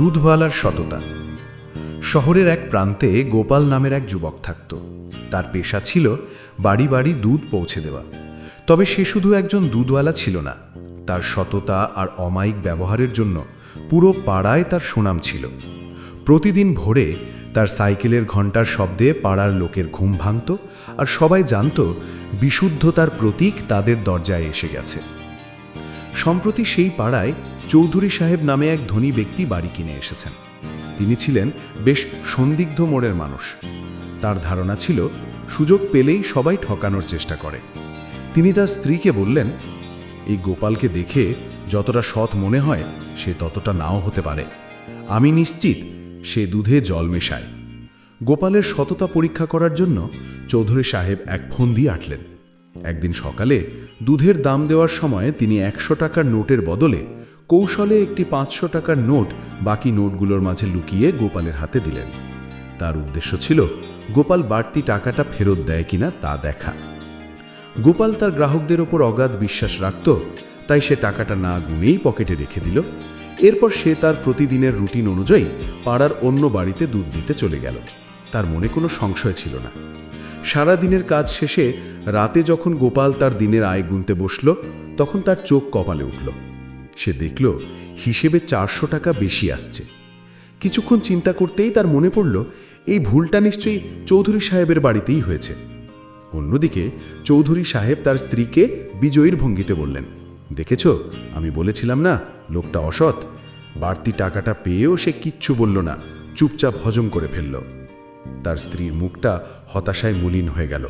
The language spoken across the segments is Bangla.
দুধওয়ালার সততা। শহরের এক প্রান্তে গোপাল নামের এক যুবক থাকত। তার পেশা ছিল বাড়ি বাড়ি দুধ পৌঁছে দেওয়া। তবে সে শুধু একজন দুধওয়ালা ছিল না, তার সততা আর অমায়িক ব্যবহারের জন্য পুরো পাড়ায় তার সুনাম ছিল। প্রতিদিন ভোরে তার সাইকেলের ঘণ্টার শব্দে পাড়ার লোকের ঘুম ভাঙত আর সবাই জানত বিশুদ্ধতার প্রতীক তাদের দরজায় এসে গেছে। সম্প্রতি সেই পাড়ায় চৌধুরী সাহেব নামে এক ধনী ব্যক্তি বাড়ি কিনে এসেছেন। তিনি ছিলেন বেশ সন্দিগ্ধ মোড়ের মানুষ। তার ধারণা ছিল, সুযোগ পেলেই সবাই ঠকানোর চেষ্টা করে। তিনি তার স্ত্রীকে বললেন, এই গোপালকে দেখে যতটা সৎ মনে হয়, সে ততটা নাও হতে পারে। আমি নিশ্চিত সে দুধে জল মেশায়। গোপালের সততা পরীক্ষা করার জন্য চৌধুরী সাহেব এক ফন্দি আটলেন। একদিন সকালে দুধের দাম দেওয়ার সময় তিনি একশো টাকার নোটের বদলে কৌশলে একটি পাঁচশো টাকার নোট বাকি নোটগুলোর মাঝে লুকিয়ে গোপালের হাতে দিলেন। তার উদ্দেশ্য ছিল, গোপাল বাড়তি টাকাটা ফেরত দেয় কিনা তা দেখা। গোপাল তার গ্রাহকদের ওপর অগাধ বিশ্বাস রাখত, তাই সে টাকাটা না গুনেই পকেটে রেখে দিল। এরপর সে তার প্রতিদিনের রুটিন অনুযায়ী পাড়ার অন্য বাড়িতে দুধ দিতে চলে গেল। তার মনে কোনো সংশয় ছিল না। সারা দিনের কাজ শেষে রাতে যখন গোপাল তার দিনের আয় গুনতে বসল, তখন তার চোখ কপালে উঠল। সে দেখল হিসেবে চারশো টাকা বেশি আসছে। কিছুক্ষণ চিন্তা করতেই তার মনে পড়ল, এই ভুলটা নিশ্চয়ই চৌধুরী সাহেবের বাড়িতেই হয়েছে। অন্যদিকে চৌধুরী সাহেব তার স্ত্রীকে বিজয়ীর ভঙ্গিতে বললেন, দেখেছ, আমি বলেছিলাম না, লোকটা অসৎ। বাড়তি টাকাটা পেয়েও সে কিচ্ছু বলল না, চুপচাপ হজম করে ফেলল। তার স্ত্রীর মুখটা হতাশায় মলিন হয়ে গেল।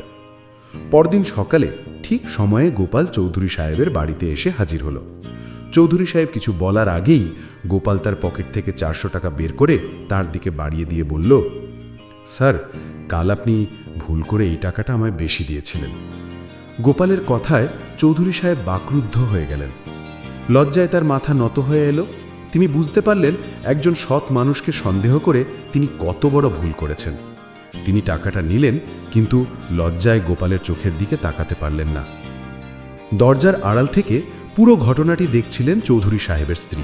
পরদিন সকালে ঠিক সময়ে গোপাল চৌধুরী সাহেবের বাড়িতে এসে হাজির হলো। চৌধুরী সাহেব কিছু বলার আগেই গোপাল তার পকেট থেকে চারশো টাকা বের করে তার দিকে বাড়িয়ে দিয়ে বলল, স্যার, কাল আপনি ভুল করে এই টাকাটা আমায় বেশি দিয়েছিলেন। গোপালের কথায় চৌধুরী সাহেব বাকরুদ্ধ হয়ে গেলেন। লজ্জায় তার মাথা নত হয়ে এলো। তিনি বুঝতে পারলেন একজন সৎ মানুষকে সন্দেহ করে তিনি কত বড় ভুল করেছেন। তিনি টাকাটা নিলেন, কিন্তু লজ্জায় গোপালের চোখের দিকে তাকাতে পারলেন না। দরজার আড়াল থেকে পুরো ঘটনাটি দেখছিলেন চৌধুরী সাহেবের স্ত্রী।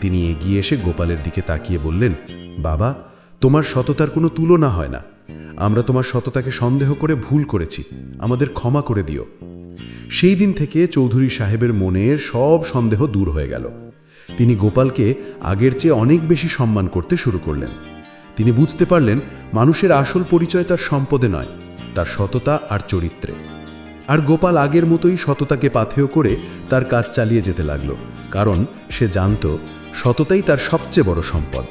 তিনি এগিয়ে এসে গোপালের দিকে তাকিয়ে বললেন, বাবা, তোমার সততার কোনো তুলনা হয় না। আমরা তোমার সততাকে সন্দেহ করে ভুল করেছি। আমাদের ক্ষমা করে দিও। সেই দিন থেকে চৌধুরী সাহেবের মনের সব সন্দেহ দূর হয়ে গেল। তিনি গোপালকে আগের চেয়ে অনেক বেশি সম্মান করতে শুরু করলেন। তিনি বুঝতে পারলেন, মানুষের আসল পরিচয় তার সম্পদে নয়, তার সততা আর চরিত্রে। আর গোপাল আগের মতোই সততাকে পাথেয় করে তার কাজ চালিয়ে যেতে লাগল, কারণ সে জানত সততাই তার সবচেয়ে বড় সম্পদ।